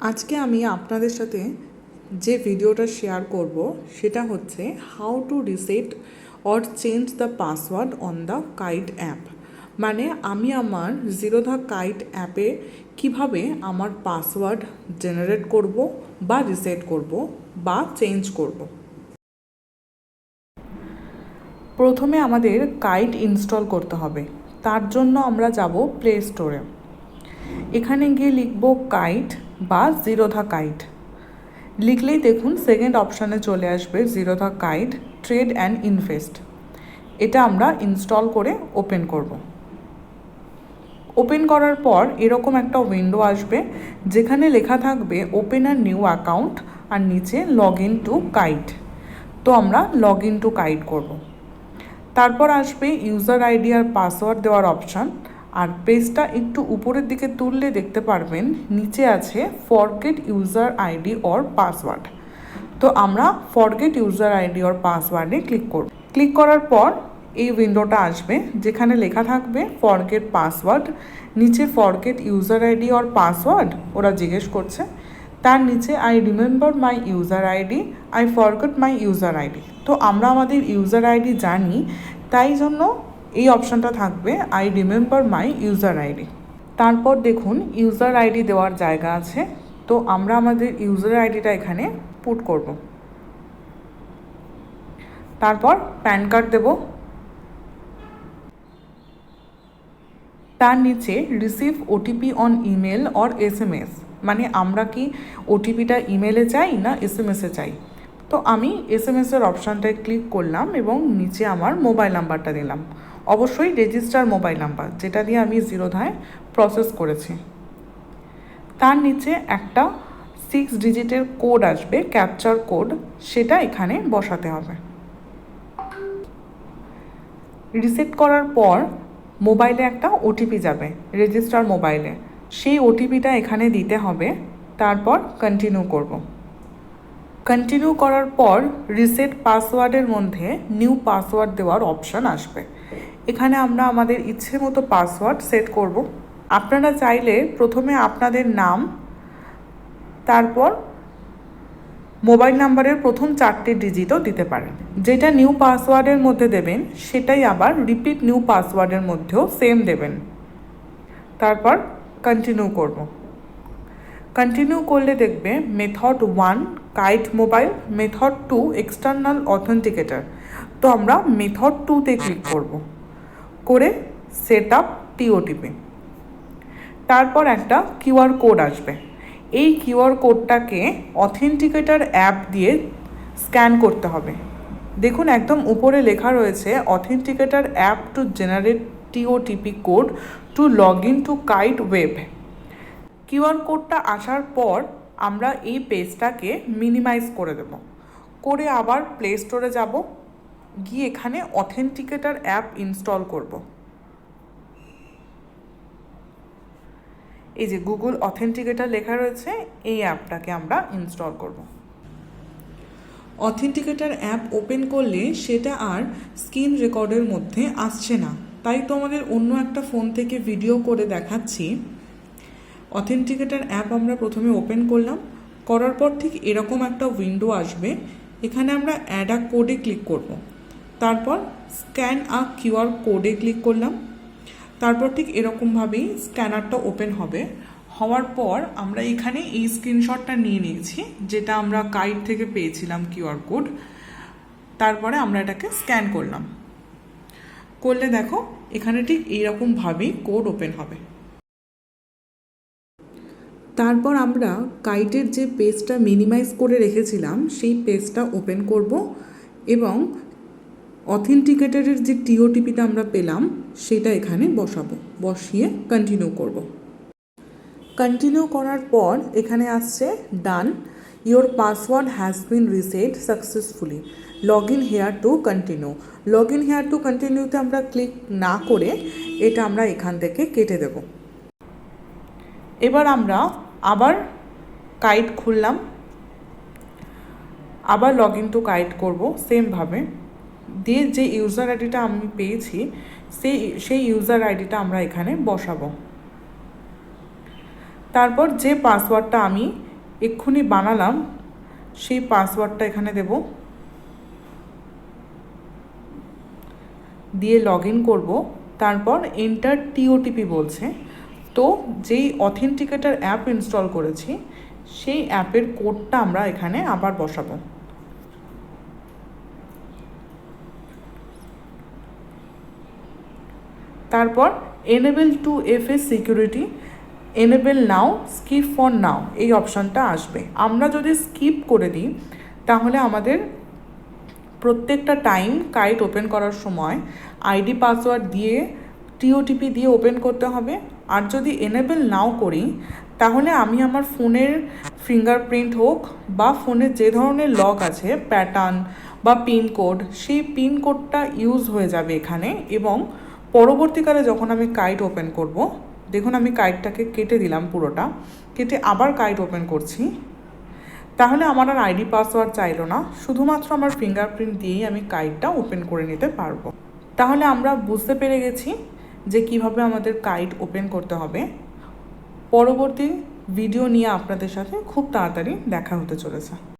আজকে আমি আপনাদের সাথে যে ভিডিওটা শেয়ার করব, সেটা হচ্ছে how to reset or change the password on the kite app মানে আমি আমার জিরো দ্য কাইট অ্যাপে কীভাবে আমার পাসওয়ার্ড জেনারেট করব বা রিসেট করব বা চেঞ্জ করব। প্রথমে আমাদের কাইট ইনস্টল করতে হবে। তার জন্য আমরা যাব প্লে স্টোরে এখানে গিয়ে লিখব কাইট বা জিরোধা কাইট লিখলেই দেখুন সেকেন্ড অপশানে চলে আসবে Zerodha Kite trade and invest এটা আমরা ইনস্টল করে ওপেন করব। ওপেন করার পর এরকম একটা উইন্ডো আসবে যেখানে লেখা থাকবে ওপেন আর নিউ অ্যাকাউন্ট আর নিচে লগ ইন টু কাইট তো আমরা লগ ইন টু কাইট করব। তারপর আসবে ইউজার আইডি আর পাসওয়ার্ড দেওয়ার অপশান আর পেজটা একটু উপরের দিকে তুললে দেখতে পারবেন, নিচে আছে forget user ID or password তো আমরা ফরগেট ইউজার আইডি অর পাসওয়ার্ডে ক্লিক করব। ক্লিক করার পর এই উইন্ডোটা আসবে, যেখানে লেখা থাকবে ফরগেট পাসওয়ার্ড নিচে forget user ID or password ওরা জিজ্ঞেস করছে। তার নিচে I remember my user ID I forget my user ID তো আমরা আমাদের ইউজার আইডি জানি, তাই জন্য এই অপশানটা থাকবে I remember my user ID তারপর দেখুন ইউজার আইডি দেওয়ার জায়গা আছে, তো আমরা আমাদের ইউজার আইডিটা এখানে পুট করব। তারপর প্যান কার্ড দেব। তার নিচে receive OTP on email or S M S মানে আমরা কি ওটিপিটা ইমেলে চাই না এস এম এসে চাই? তো আমি এস এম এসের অপশানটায় ক্লিক করলাম এবং নিচে আমার মোবাইল নাম্বারটা দিলাম। অবশ্যই রেজিস্টার মোবাইল নাম্বার যেটা দিয়ে আমি জিরোধায় প্রসেস করেছি। তার নিচে একটা সিক্স ডিজিটের কোড আসবে ক্যাপচার কোড সেটা এখানে বসাতে হবে। রিসেট করার পর মোবাইলে একটা ওটিপি যাবে রেজিস্টার মোবাইলে সেই ওটিপিটা এখানে দিতে হবে, তারপর কন্টিনিউ করব। কন্টিনিউ করার পর রিসেট পাসওয়ার্ডের মধ্যে নিউ পাসওয়ার্ড দেওয়ার অপশান আসবে। এখানে আমরা আমাদের ইচ্ছে মতো পাসওয়ার্ড সেট করব। আপনারা চাইলে প্রথমে আপনাদের নাম, তারপর মোবাইল নাম্বারের প্রথম চারটে ডিজিটও দিতে পারেন। যেটা নিউ পাসওয়ার্ডের মধ্যে দেবেন, সেটাই আবার রিপিট নিউ পাসওয়ার্ডের মধ্যেও সেম দেবেন। তারপর কন্টিনিউ করব। কন্টিনিউ করলে দেখবে method one Kite mobile method two external authenticator তো আমরা মেথড টুতে ক্লিক করব। করে সেট আপ টিওটিপি তারপর একটা কিউআর কোড আসবে। এই কিউআর কোডটাকে অথেন্টিকেটার অ্যাপ দিয়ে স্ক্যান করতে হবে। দেখুন, একদম উপরে লেখা রয়েছে authenticator app to generate TOTP code to log in to Kite web QR কোডটা আসার পর আমরা এই পেজটাকে মিনিমাইজ করে দেব। করে আবার প্লে স্টোরে যাব। গিয়ে এখানে অথেন্টিকেটার অ্যাপ ইনস্টল করব। এই যে গুগল অথেন্টিকেটার লেখা রয়েছে, এই অ্যাপটাকে আমরা ইনস্টল করব। অথেন্টিকেটার অ্যাপ ওপেন করলে সেটা আর স্ক্রিন রেকর্ডের মধ্যে আসছে না। তাই তোমাদের অন্য একটা ফোন থেকে ভিডিও করে দেখাচ্ছি। অথেন্টিকেটার অ্যাপ আমরা প্রথমে ওপেন করলাম। করার পর ঠিক এরকম একটা উইন্ডো আসবে। এখানে আমরা অ্যাড আ কোডে ক্লিক করব। তারপর স্ক্যান আ কিউআর কোডে ক্লিক করলাম। তারপর ঠিক এরকমভাবেই স্ক্যানারটা ওপেন হবে। হওয়ার পর আমরা এখানে এই স্ক্রিনশটটা নিয়ে নিয়েছি, যেটা আমরা কাইট থেকে পেয়েছিলাম কিউআর কোড। তারপরে আমরা এটাকে স্ক্যান করলাম। করলে দেখো, এখানে ঠিক এইরকমভাবেই কোড ওপেন হবে। তারপর আমরা কাইটের যে পেজটা মিনিমাইজ করে রেখেছিলাম, সেই পেজটা ওপেন করব এবং অথেন্টিকেটারের যে টিওটিপিটা আমরা পেলাম, সেটা এখানে বসাবো, বসিয়ে কন্টিনিউ করব। কন্টিনিউ করার পর এখানে আসছে done your password has been reset successfully log in here to continue log in here to কন্টিনিউতে আমরা ক্লিক না করে এটা আমরা এখান থেকে কেটে দেব। এবার আমরা আবার কাইট খুললাম। আবার লগ ইন টু কাইট করব সেমভাবে দিয়ে যে ইউজার আইডিটা আমি পেয়েছি, সেই সেই ইউজার আইডিটা আমরা এখানে বসাবো। তারপর যে পাসওয়ার্ডটা আমি এক্ষুনি বানালাম, সেই পাসওয়ার্ডটা এখানে দেব। দিয়ে লগ ইন করব। তারপর এন্টার টিওটিপি বলছে। তো যেই অথেন্টিকেটার অ্যাপ ইনস্টল করেছি, সেই অ্যাপের কোডটা আমরা এখানে আবার বসাবো। তারপর enable two F S security enable now skip for now এই অপশানটা আসবে। আমরা যদি স্কিপ করে দিই, তাহলে আমাদের প্রত্যেকটা টাইম কাইট ওপেন করার সময় আইডি পাসওয়ার্ড দিয়ে টিওটিপি দিয়ে ওপেন করতে হবে। আর যদি এনেবেল নাও করি, তাহলে আমি আমার ফোনের ফিঙ্গারপ্রিন্ট হোক বা ফোনে যে ধরনের লক আছে প্যাটার্ন বা পিনকোড সেই পিনকোডটা ইউজ হয়ে যাবে এখানে এবং পরবর্তীকালে যখন আমি কাইট ওপেন করব, দেখুন আমি কাইটটাকে কেটে দিলাম পুরোটা, কেটে আবার কাইট ওপেন করছি। তাহলে আমার আর আইডি পাসওয়ার্ড চাইলো না, শুধুমাত্র আমার ফিঙ্গারপ্রিন্ট দিয়েই আমি কাইটটা ওপেন করে নিতে পারব। তাহলে আমরা বুঝতে পেরে গেছি যে কীভাবে আমাদের কাইট ওপেন করতে হবে। পরবর্তী ভিডিও নিয়ে আপনাদের সাথে খুব তাড়াতাড়ি দেখা হতে চলেছে।